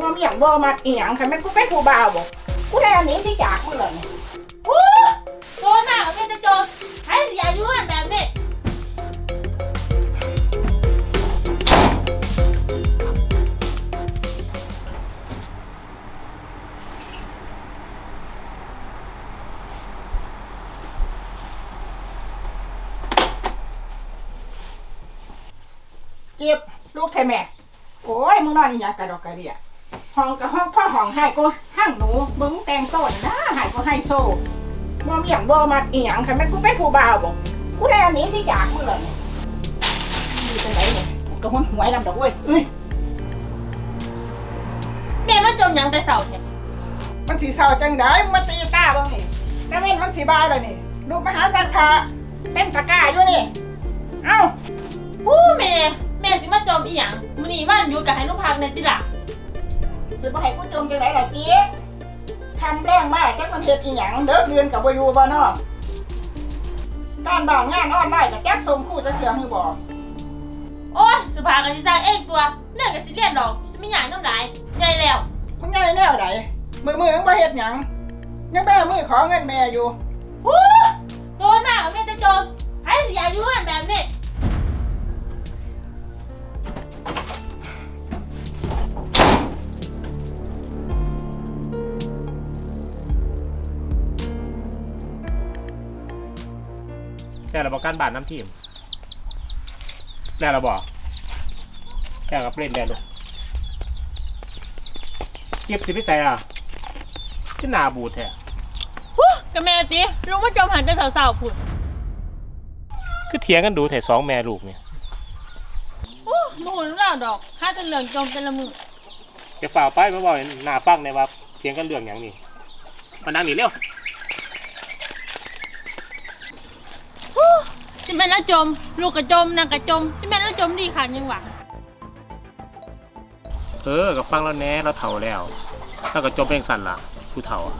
บ่เมียงบ่มักอีหยังคันแม่นกูเป็นผู้บ่าวบ่กูได้อันนี้ที่จากมึงเลยโอ้โจรน่ะไม่จะโจรใครอย่ายุ่งแบบนี้เจ็บลูกไทยแม่ โอ้ยมึงนอนอีหยังกระดอกกระเดีย ห้องกับห้องพ่อห้องให้กูห้างหนูมึงแต่งโต้นนะให้กูให้โซ่บ่เมียงบ่มักอีหยังคันแม่นกูเป็นผู้บ่าวบ่กูได้อันนี้ที่จากมึงเลยนี่เป็นไรเนี่ยกูกระหุ่นหวยลำดอกเว้ยเอ้ยแม่มาจมหยังแต่เสาแท้มันสีเศร้าจังได้มึงมาตีตาบ้างนี่น้ำเว้นมันสีบายแล้วนี่ลูกมาหาสันพาเต็มตะกร้าอยู่นี่ เอ้าโอ้แม่แม่สิมาจมอีหยังมื้อนี้วันหยุดก็ให้หนูพักในติล่ะ สิบ่ให้กูจมจังไดล่ะเจ๊ทำแรงมากจักมันเฮ็ดอีหยังเลิกเรียนกับบ่อยู่บ่เนาะการบ้านงานออนไลน์กับแก๊กส่งครู่จะเถื่อคือบ่โอ้ยสุภากันสิสร้างเองตัวเรื่องก็สิเรียนดอกสิไม่หยังน้ำลายใหญ่แล้วมึงใหญ่แนวใดมือมือมึงบ่เฮ็ดหยังยังแม่มือขอเงินแม่อยู่โอ้โจรน่ะไม่จะโจรใครอย่ายุ่งแบบนี้ แต่เราบอกการบาดน้ำทีมแล้วเราบอกแค่กับเล่นแล้วลูกเก็บสิพิใส่อะที่นาบูดแท้กับแม่ติลุงมาจมหันแต่สาวๆพุ่นคือเถียงกันดูแถ่สองแม่ลูกเนี่ยโอ้บ่ฮู้เรื่องดอกหาแต่เรื่องจมแต่ละมื้อจะฝ่ากไปมาบอกหน้าฟังในว่าเถียงกันเรื่องอย่างนี้มานั่งหนีเร็ว จะ แม่นแล้วจม ลูกก็จมนางก็จมจะแม่นแล้วจมดีคันยังหวะเออกับฟังแล้วแน่เราเฒ่าแล้วแล้วก็จมเป็นสั่นล่ะผู้เฒ่าอะ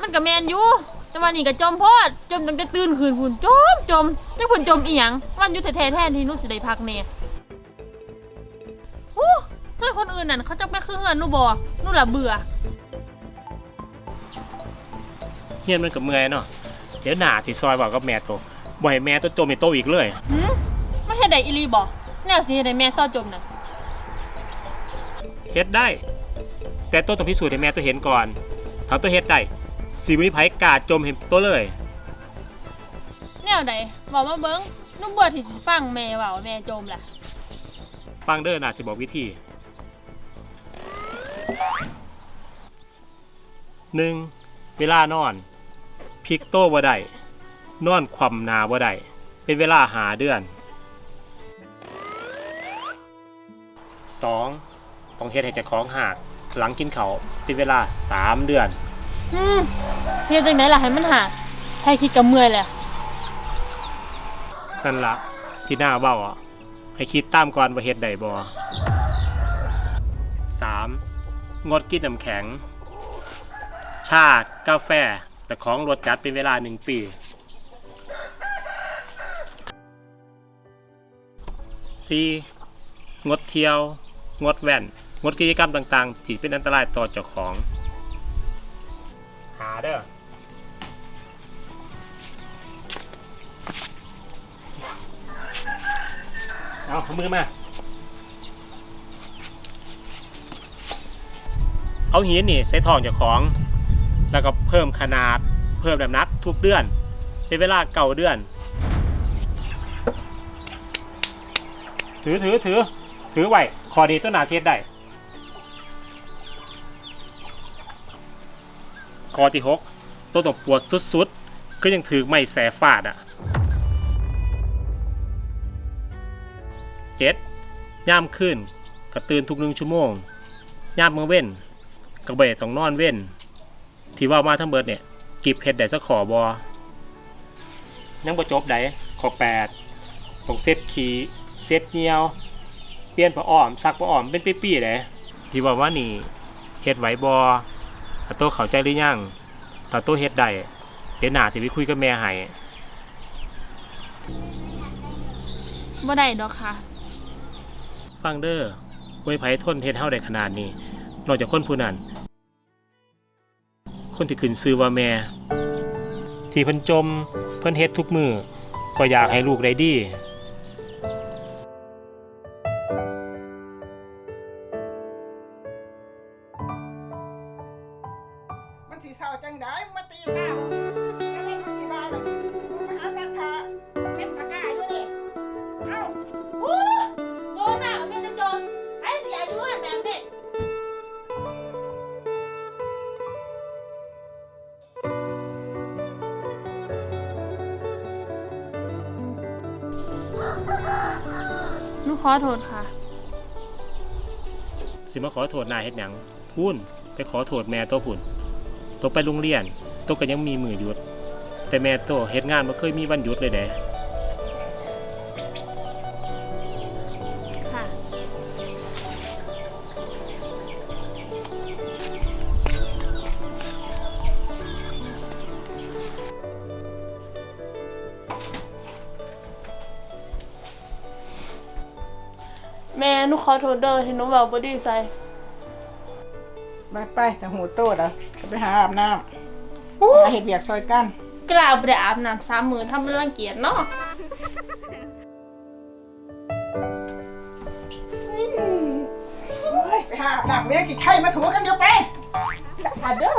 มันก็แม่นอยู่แต่ว่านี่ก็จมโพดจมตั้งแต่ตื่นคืนพุ่นจมจมจักพุ่นจมอีหยังวันอยู่แท้ๆแทนที่หนูสิได้พักแน่โอ้เพื่อนคนอื่นนั่นเขาจักเป็นคือเฮือนหนูบ่หนูละเบื่อ เฮียนมันกับเมื่อยเนาะเดี๋ยวหน้าสิซอยบอกกับแม่โต บ่ให้แม่ตัวจมในโตอีกเลย หืมไม่เฮ็ดได้อีหลีบ่แนวสิเฮ็ดให้แม่เศร้าจมนั่นเฮ็ดได้ แต่ตัวต้องพิสูจน์ให้แม่ตัวเห็นก่อน ถ้าตัวเฮ็ดได้สิมีไผกล้าจมเห็นตัวเลย แนวใดบอกมาเบิ่งหนูเบื่อที่สิฟังแม่เว้าว่าแม่จมล่ะ ฟังเด้อน่าสิบอกวิธีหนึ่งเวลานอนพลิกโต้บ่ได้ นอนคว่ำหนาบ่ได้เป็นเวลาหาเดือนสองต้องเฮ็ดให้เจ้าของหากหลังกินเขาวเป็นเวลาสามเดือน อืมสิเฮ็ดจังไดล่ะให้มันหาให้คิดกับเมื่อยแหละนั่นละที่หน้าเบ้าอะให้คิดตามก่อนว่าเฮ็ดได้บ่สามงดกินน้ำแข็ง ชากาแฟและของรสจัดเป็นเวลาหนึ่งปี สี่งดเที่ยว งดแว่น งดกิจกรรมต่างๆที่เป็นอันตรายต่อเจ้าของหาเด้อเอาเอามือมา เอาหินนี่ใส่ทองจากของ แล้วก็เพิ่มขนาด เพิ่มน้ำนักทุกเดือน เป็นเวลาเก่าเดือน ถือถือถือถือไว้คอดีตัวหนาเทียดได้คอที่หกตัวตบปวดสุดๆ ก็ยังถือไม่แสฟาดอะเจ็ดย่ามขึ้นก็ตื่นทุกหนึ่งชั่วโมงย่ามมือเว้นก็เบสต้องนอนเว้น ที่ว่ามาทั้งเบิดเนี่ยกิบเห็ดได้สักขอบอยังบ่จบได้ขอแปดต้องเซตขี เซตเงียวเปลี่ยนผ้าอ้อมซักผ้าอ้อมเป็นปีๆเลยที่ว่าว่านี่เฮ็ดไหวบอถ้าโตเข้าใจหรือยังถ้าโตเฮ็ดได้เดี๋ยวหน้าสิไปคุยกับแม่ให้บ่ได้ดอกค่ะ ฟังเด้อไว้ไผทนเฮ็ดเฮาได้ขนาดนี้ นอกจากคนผู้นั้น คนที่ขึ้นซื้อว่าแม่ ที่เพิ่นจม เพิ่นเฮ็ดทุกมือก็อยากให้ลูกได้ดี มันสิเศร้าจังได้มาตีหน้ามึงแล้วเห็นมันสิบายแล้วดิกูไปหาซักผ้าเก็บตะกร้าอยู่นี่เอ้าโอ้โดนมากมีแต่โจมให้เสียอยู่ว่าแบบนี้หนูขอโทษค่ะ สิมาขอโทษนายเฮ็ดหยังพูนไปขอโทษแม่ตัวพุ่น ตัวไปโรงเรียนตัวก็ยังมีมือหยุด แต่แม่ตัวเฮ็ดงานบ่เคยมีวันหยุดเลยเด้ค่ะ แม่หนูขอโทษเด้อที่หนูเว้าบ่ดีใส่ไปไปแต่หูโตดอะ ไปหาอาบน้ำหาเห็ดเบียกซอยกันกล้าบ่ได้อาบน้ำสามมื้อทำมันรังเกียจเนาะไปหาอาบน้ำเมียกี่ไข่มาถูกันเดี๋ยวไปค่ะเด้อ